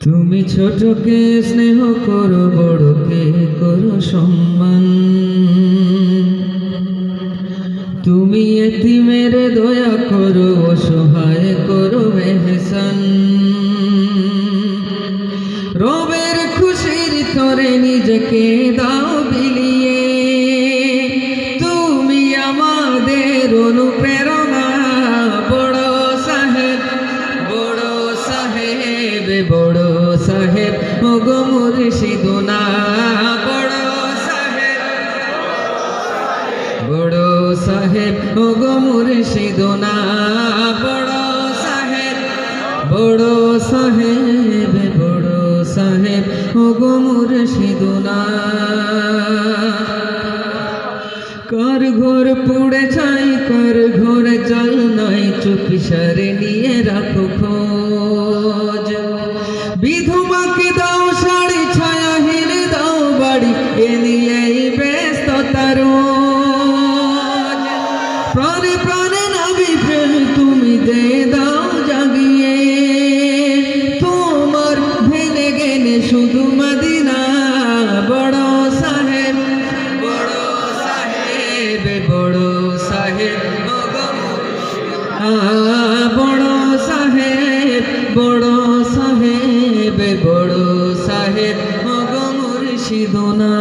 তুমি ছোটকে স্নেহ করো, বড়কে করো সম্মান। তুমি এতিমের দয়া করো, অসহায় করো মেহসান। রবের খুশির তরে নিজেকে দাও ওগো মুর্শিদুনা বড় সাহেব। বড় সাহেব ওগো মুর্শিদুনা বড় সাহেব। বড় সাহেব বড় সাহেব ওগো মুর্শিদুনা কার ঘর পুড়ে ছাই, কার ঘরে চল নাই, চুপ সারে নিয়ে রাখো খোঁজ প্রাণে প্রাণে নাবি প্রেম তুমি দে দাও জাগিয়ে। তোমার ভেনে গেনে শুধু মদিনা, বড় সাহেব বড় সাহেব বড় সাহেব বড় সাহেব বড় সাহেব বড় সাহেব, ওগো মুর্শিদুনা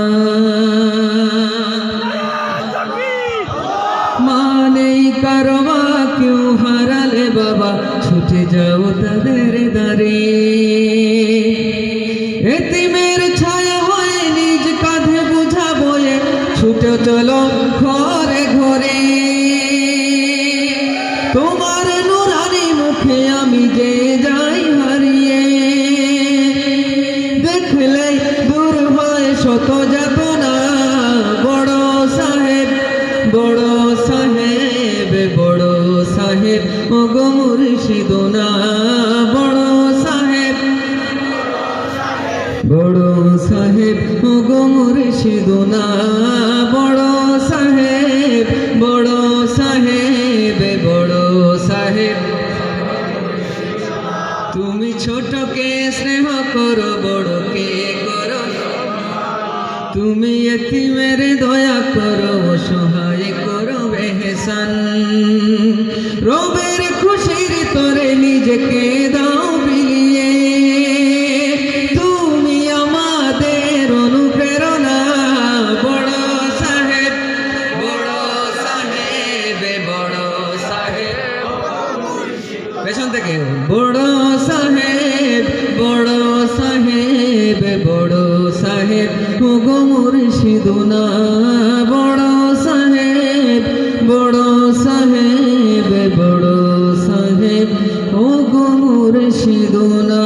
কারবা কেউ হারালে বাবা, ছুটে যাও তাদের দারে এতিমের ছায়া হয়ে নিজ কাঁধে বুঝা বয়ে ছুটে চলো ঘরে ঘরে। তোমার নুরানি মুখে আমি যে যাই হারিয়ে, দেখলে দূর হয় শত যাতনা। বড় সাহেব, বড় মুর্শিদোনা বড় সাহেব। বড় সাহেব গো মুর্শিদোনা বড় সাহেব। বড় সাহেব বড় সাহেব। তুমি ছোটকে স্নেহ করো, বড়কে করো। তুমি এতিমের দয়া করো সহায় করো, বেহসান। দেখো গো মুর্শিদুনা বড় সাহেব বড় সাহেব বড় সাহেব ও গো মুর্শিদুনা